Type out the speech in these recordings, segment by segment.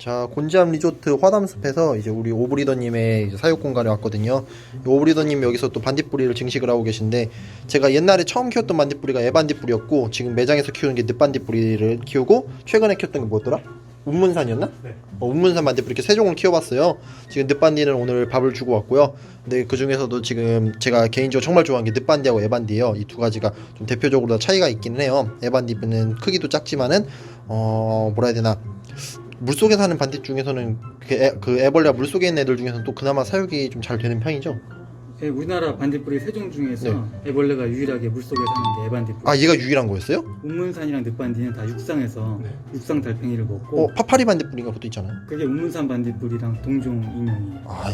자, 곤지암 리조트 화담숲에서 이제 우리 오브리더님의 이제 사육 공간에 왔거든요. 이 오브리더님 여기서 또 반딧불이를 증식을 하고 계신데 제가 옛날에 처음 키웠던 반딧불이가 애반딧불이었고 지금 매장에서 키우는 게 늑반딧불이를 키우고 최근에 키웠던 게 뭐였더라? 운문산이었나? 네. 어, 운문산 반딧불 이렇게 세 종을 키워봤어요. 지금 늑반디는 오늘 밥을 주고 왔고요. 근데 그 중에서도 지금 제가 개인적으로 정말 좋아하는 게 늑반디하고 에반디예요. 이 두 가지가 좀 대표적으로 다 차이가 있기는 해요. 에반디는 크기도 작지만은 어 뭐라 해야 되나 물속에 사는 반딧 중에서는 그, 애, 그 애벌레가 물속에 있는 애들 중에서는 또 그나마 사육이 좀 잘 되는 편이죠. 예, 우리나라 반딧불이 세종 중에서 네. 애벌레가 유일하게 물속에 사는 게 애반딧불. 아 얘가 유일한 거였어요? 운문산이랑 늑반디는 다 육상에서 네. 육상 달팽이를 먹고 어 파파리 반딧불인가 그것도 있잖아요. 그게 운문산 반딧불이랑 동종 인형이에요. 아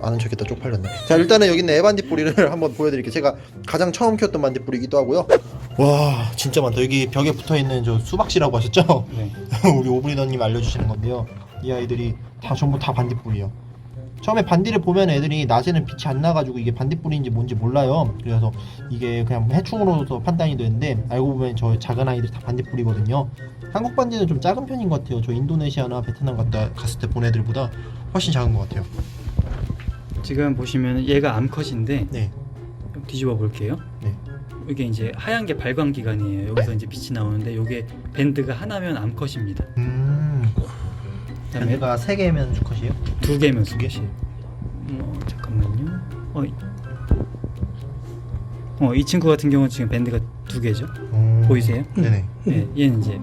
아는 척했다 쪽팔렸네. 자 일단은 여기 있는 애반딧불이를 한번 보여드릴게요. 제가 가장 처음 키웠던 반딧불이기도 하고요. 와 진짜 많다. 여기 벽에 붙어 있는 저 수박씨라고 하셨죠? 네. 우리 오브리더님 알려주시는 건데요. 이 아이들이 다 전부 다 반딧불이에요. 처음에 반디를 보면 애들이 낮에는 빛이 안 나가지고 이게 반딧불인지 뭔지 몰라요. 그래서 이게 그냥 해충으로서 판단이 되는데 알고 보면 저 작은 아이들이 다 반딧불이거든요. 한국 반디는 좀 작은 편인 것 같아요. 저 인도네시아나 베트남 갔다 갔을 때 본 애들보다 훨씬 작은 것 같아요. 지금 보시면 얘가 암컷인데 네. 좀 뒤집어 볼게요. 네. 이게 이제 하얀 게 발광 기관이에요. 여기서 이제 빛이 나오는데 이게 밴드가 하나면 암컷입니다. 음. 그다음에 밴드가 세 개면 수컷이에요? 두 개면 두 개씩. 어, 잠깐만요. 어, 이- 어, 이 친구 같은 경우는 지금 밴드가 두 개죠. 음. 보이세요? 네네. 네, 얘는 이제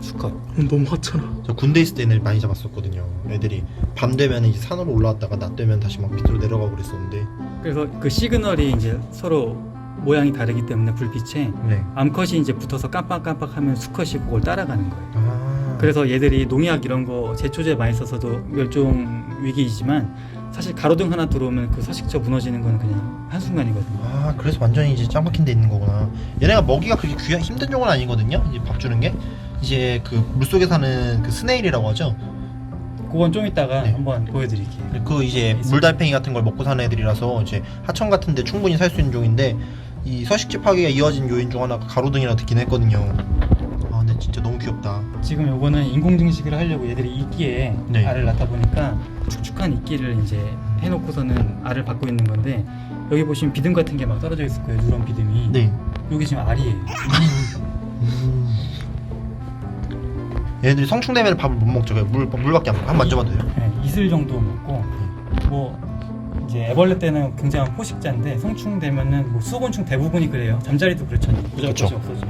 수컷. 너무 하찮아. 저 군대 있을 때 애들 많이 잡았었거든요. 애들이 밤 되면 이제 산으로 올라왔다가 낮 되면 다시 막 밑으로 내려가고 그랬었는데. 그래서 그 시그널이 이제 서로 모양이 다르기 때문에 불빛에 네. 암컷이 이제 붙어서 깜빡깜빡하면 수컷이 그걸 따라가는 거예요. 아. 그래서 얘들이 농약 이런 거 제초제 많이 써서도 멸종 위기이지만 사실 가로등 하나 들어오면 그 서식처 무너지는 건 그냥 한 순간이거든요. 아 그래서 완전히 이제 짱 박힌 데 있는 거구나. 얘네가 먹이가 그렇게 귀한 힘든 종은 아니거든요. 이제 밥 주는 게 이제 그 물속에 사는 그 스네일이라고 하죠. 그건 좀 이따가 네. 한번 보여드릴게요. 그 이제 물달팽이 같은 걸 먹고 사는 애들이라서 이제 하천 같은데 충분히 살 수 있는 종인데 이 서식지 파괴가 이어진 요인 중 하나가 가로등이라 듣긴 했거든요. 아 근데 진짜 너무 귀엽다. 지금 요거는 인공 증식을 하려고 얘들이 이끼에 네. 알을 낳다 보니까 축축한 이끼를 이제 해놓고서는 알을 받고 있는 건데 여기 보시면 비듬 같은 게 막 떨어져 있을 거예요. 누런 비듬이. 네. 여기 지금 알이에요. 음. 얘네들이 성충되면 밥을 못 먹죠. 그냥 물 물밖에 안 먹고 한번 만져봐도 돼요. 네, 이슬 정도 먹고 뭐 이제 애벌레 때는 굉장한 포식자인데 성충 되면은 뭐 수곤충 대부분이 그래요. 잠자리도 그렇잖아요. 그렇죠. 무조건 없어져.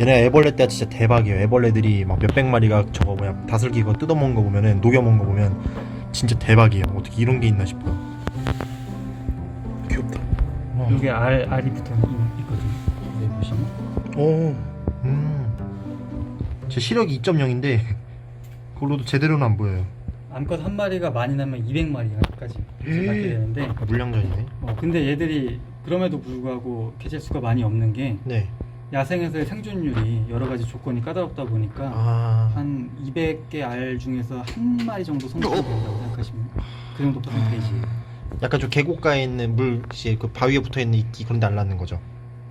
얘네 애벌레 때가 진짜 대박이에요. 애벌레들이 막 몇백 마리가 저거 뭐야 다슬기 이거 뜯어먹는 거 보면은 녹여먹는 거 보면 진짜 대박이에요. 어떻게 이런 게 있나 싶어요. 귀엽다. 여기 알 알이 붙어 있- 있거든요. 여기 보시면. 오. 음. 제 시력이 2.0인데 그걸로도 제대로는 안 보여요. 암컷 한 마리가 많이 나면 200마리까지 에이. 낳게 되는데 물량전이네. 어, 근데 얘들이 그럼에도 불구하고 개체수가 많이 없는 게 네. 야생에서의 생존율이 여러 가지 조건이 까다롭다 보니까 아. 한 200개 알 중에서 한 마리 정도 성충이 된다고 생각하시면 그 정도 퍼센테이지예요. 약간 좀 계곡가에 있는 물, 이제 그 바위에 붙어 있는 이끼 그런 데안 낳는 거죠.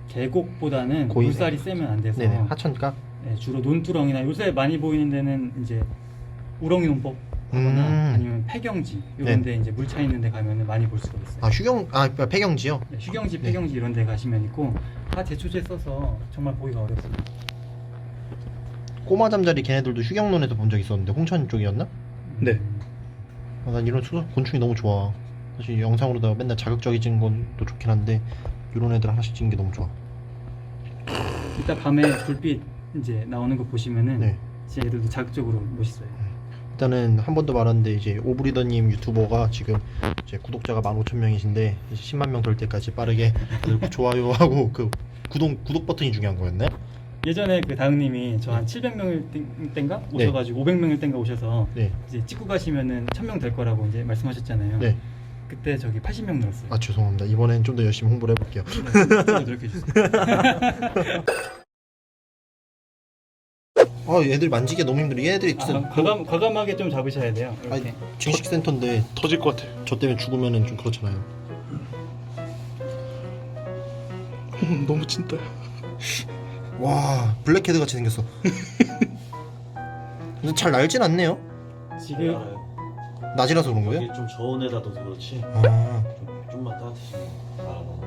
계곡보다는 고이네. 물살이 세면 안 돼서 네네. 하천가. 네, 주로 논두렁이나 요새 많이 보이는 데는 이제 우렁이 논법 하거나 음. 아니면 폐경지 네. 이런 데 이제 물차 있는 데 가면은 많이 볼 수가 있어요. 아 휴경 아 폐경지요. 네, 휴경지, 네. 폐경지 이런 데 가시면 있고 다 제초제 써서 정말 보기가 어렵습니다. 꼬마 잠자리 걔네들도 휴경론에서 본 적 있었는데 홍천 쪽이었나? 네. 아, 난 이런 수소 곤충이 너무 좋아. 사실 영상으로다가 맨날 자극적인 건도 좋긴 한데 이런 애들 하나씩 찍는 게 너무 좋아. 이따 밤에 불빛 이제 나오는 거 보시면은 네. 진짜 얘들도 자극적으로 멋있어요. 일단은 한번더 말하는데 이제 오브리더님 유튜버가 지금 이제 구독자가 15,000명이신데 10만 명 될 때까지 빠르게 좋아요하고 그 구독 구독 버튼이 중요한 거였나요? 예전에 그 다은님이 저 한 700명일 땐가 네. 오셔가지고 500명일 땐가 오셔서 네. 이제 찍고 가시면은 1000명 될 거라고 이제 말씀하셨잖아요. 네. 그때 저기 80명 늘었어요. 아 죄송합니다. 이번엔 좀 더 열심히 홍보를 해볼게요. 네, 노력해 주세요. 아 얘들 만지기가 너무 힘들어. 얘네들이 아, 진짜 과감 과감하게 좀 잡으셔야 돼요. 이렇게. 아니 증식 센터인데 터질 것 같아. 저 때문에 죽으면은 좀 그렇잖아요. 음, 너무 찐따야. 와 블랙헤드 같이 생겼어. 근데 잘 날진 않네요. 지금 알아요. 낮이라서 그런 거예요? 여기 좀 저온 에다도 그렇지. 아, 좀, 좀만 따뜻해지면 알아.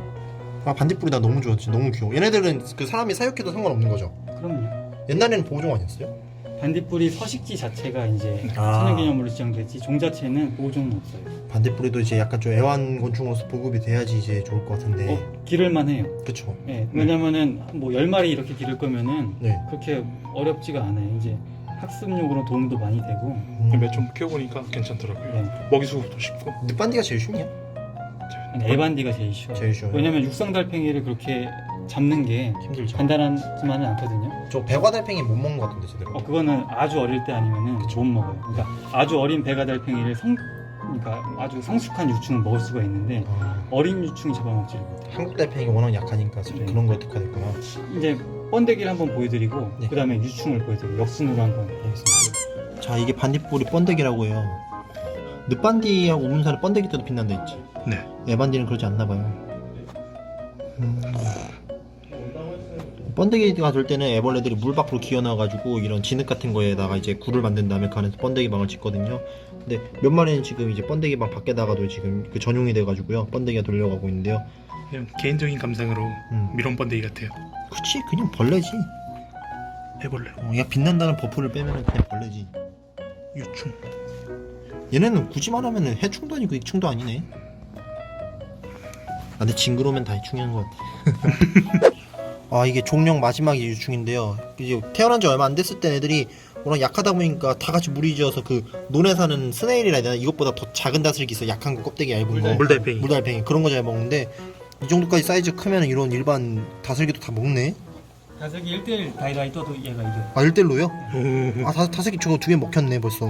아 반딧불이 나 너무 좋았지 너무 귀여워 얘네들은 그 사람이 사육해도 상관없는 거죠? 그럼요. 옛날에는 보호종 아니었어요? 반딧불이 서식지 자체가 이제 아. 천연기념물로 지정됐지 종 자체는 보호종은 없어요. 반딧불이도 이제 약간 좀 애완곤충으로서 보급이 돼야지 이제 좋을 것 같은데 어, 기를만 해요. 그쵸 예, 왜냐면은 뭐 열 마리 이렇게 기를 거면은 네 그렇게 어렵지가 않아요. 이제 학습용으로 도움도 많이 되고. 음. 몇좀 키워보니까 괜찮더라고요. 네. 먹이 수급도 쉽고. 늑반디가 제일 쉽냐? 에반디가 제일 쉬워요. 제일 쉬워요 왜냐면 육상 달팽이를 그렇게 잡는 게 힘들죠 간단하지만은 않거든요. 저 배과달팽이 못 먹는 것 같은데 제대로 어 그거는 아주 어릴 때 아니면은 못 먹어요. 그러니까 아주 어린 배가 달팽이를 성 그러니까 아주 성숙한 유충은 먹을 수가 있는데 아, 어린 유충이 잡아먹지를 못해. 한국 달팽이가 워낙 약하니까 지금 네. 그런 거 특화됐구나 이제 번데기를 한번 보여드리고 네. 그다음에 유충을 보여드리고 역순으로 한번 보겠습니다. 자 이게 반딧불이 번데기라고 해요 늑반디하고 우문사는 번데기 때도 빛난다 했지 네. 에반디는 그러지 않나 봐요 음. 번데기가 될 때는 애벌레들이 물 밖으로 기어나가지고 이런 진흙 같은 거에다가 이제 굴을 만든 다음에 그 안에서 번데기 방을 짓거든요. 근데 몇 마리는 지금 이제 번데기 방 밖에다가도 지금 그 전용이 돼가지고요. 번데기가 돌려가고 있는데요. 그냥 개인적인 감상으로 음. 미론 번데기 같아요. 그치 그냥 벌레지. 해볼래. 어, 야 빛난다는 버프를 빼면은 그냥 벌레지. 유충. 얘네는 굳이 말하면은 해충도 아니고 익충도 아니네. 아, 근데 징그러우면 다 해충이는 것 같아. 아 이게 종령 마지막이 유충인데요. 이제 태어난 지 얼마 안 됐을 때 애들이 워낙 약하다 보니까 다 같이 무리지어서 그 논에 사는 스네일이라 해야 되나 이것보다 더 작은 다슬기 있어 약한 거 껍데기 얇은 거 물달- 물달팽이. 물달팽이 그런 거 잘 먹는데 이 정도까지 사이즈 크면 이런 일반 다슬기도 다 먹네. 다슬기 1대1 다이다이 떠도 얘가 이겨. 아 1대1로요? 오. 아 다, 다슬기 저거 두 개 먹혔네 벌써.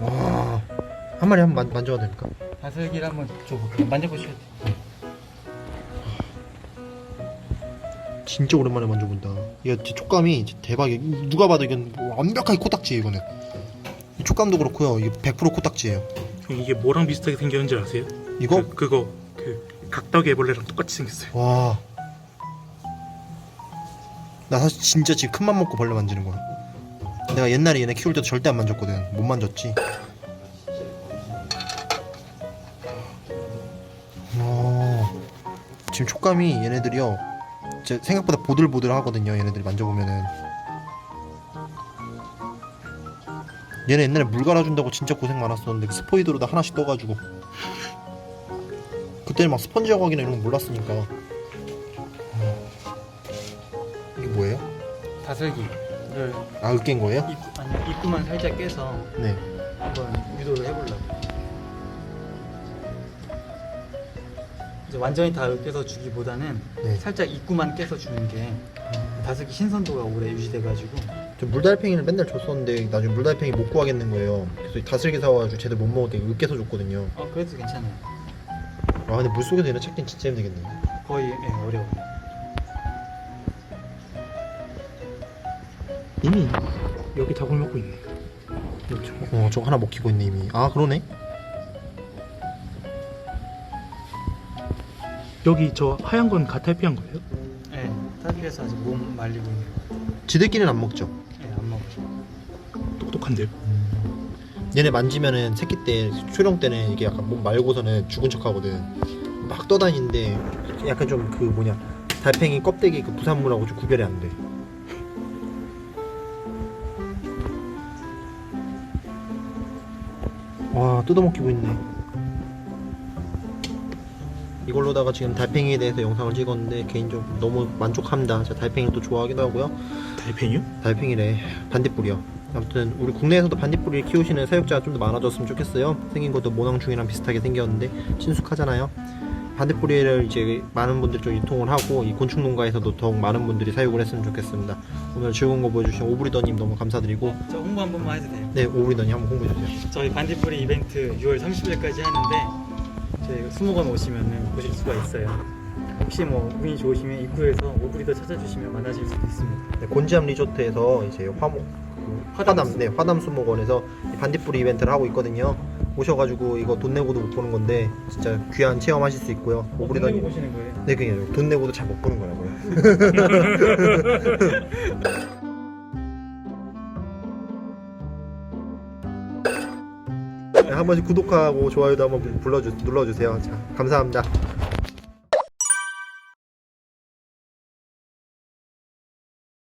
와. 한 마리 한번 만, 만져봐도 될까? 다슬기를 한번 줘볼게요. 만져보시죠. 진짜 오랜만에 만져본다. 이거 진짜 촉감이 진짜 대박이야. 누가 봐도 이건 뭐 완벽하게 코딱지예요, 이거는. 이 촉감도 그렇고요. 이게 100% 코딱지예요. 이게 뭐랑 비슷하게 생겼는지 아세요? 이거? 그, 그거 그 각덕 애벌레랑 똑같이 생겼어요. 와. 나 사실 진짜 지금 큰맘 먹고 벌레 만지는 거야. 내가 옛날에 얘네 키울 때도 절대 안 만졌거든. 못 만졌지. 와. 지금 촉감이 얘네들이요. 진짜 생각보다 보들보들 하거든요. 얘네들이 만져보면은. 얘네 옛날에 물 갈아준다고 진짜 고생 많았었는데 그 스포이드로 다 하나씩 떠가지고 그때는 막 스펀지 여과기나 이런 거 몰랐으니까 어. 이게 뭐예요? 다슬기를 아 으깬 거예요? 입구, 아니, 입구만 살짝 깨서 네 한번 유도를 해보려고. 이제 완전히 다 으깨서 주기보다는 네. 살짝 입구만 깨서 주는 게 다슬기 신선도가 오래 유지돼가지고 저 물달팽이를 맨날 줬었는데 나중에 물달팽이 못 구하겠는 거예요 그래서 다슬기 사와가지고 제대로 못 먹을 때 으깨서 줬거든요 어 그래도 괜찮아요. 아 근데 물 속에서 얘네 찾긴 진짜 힘들겠네 거의 예, 어려워. 이미 여기 닭을 먹고 있네. 그렇죠. 어 저거 하나 먹히고 있네 이미 아 그러네 여기 저 하얀 건 가탈피한 거예요? 예, 탈피해서 아직 몸 말리고 있는 거. 지들끼리는 안 먹죠 예, 안 먹죠. 똑똑한데요. 얘네 만지면은 새끼 때 초령 때는 이게 약간 몸 말고서는 죽은 척 하거든 막 떠다니는데 약간 좀 그 뭐냐 달팽이 껍데기 그 부산물하고 좀 구별이 안 돼 와 뜯어먹히고 있네 이걸로다가 지금 달팽이에 대해서 영상을 찍었는데 개인적으로 너무 만족합니다. 제가 달팽이를 또 좋아하기도 하고요. 달팽이요? 달팽이래. 반딧불이요. 아무튼 우리 국내에서도 반딧불을 키우시는 사육자가 좀 더 많아졌으면 좋겠어요. 생긴 것도 모낭충이랑 비슷하게 생겼는데 친숙하잖아요. 반딧불이를 이제 많은 분들이 좀 유통을 하고 이 곤충 농가에서도 더욱 많은 분들이 사육을 했으면 좋겠습니다. 오늘 즐거운 거 보여주신 오브리더님 너무 감사드리고 저 홍보 한 번만 해도 돼요. 네 오브리더님 한번 홍보해주세요. 저희 반딧불이 이벤트 6월 30일까지 하는데 저희 수목원 오시면은 보실 수가 있어요. 혹시 뭐 운이 좋으시면 입구에서 오브리더 찾아주시면 만나실 수도 있습니다. 네, 곤지암 리조트에서 이제 화목 그 화담 네 화담 수목원에서 이 반딧불 이벤트를 하고 있거든요. 오셔가지고 이거 돈 내고도 못 보는 건데 진짜 귀한 체험하실 수 있고요. 돈 오브리더님 보시는 거예요? 네 그냥 돈 내고도 잘 못 보는 거라고요. 한 번씩 구독하고 좋아요도 한번 불러주, 눌러주세요. 자, 감사합니다.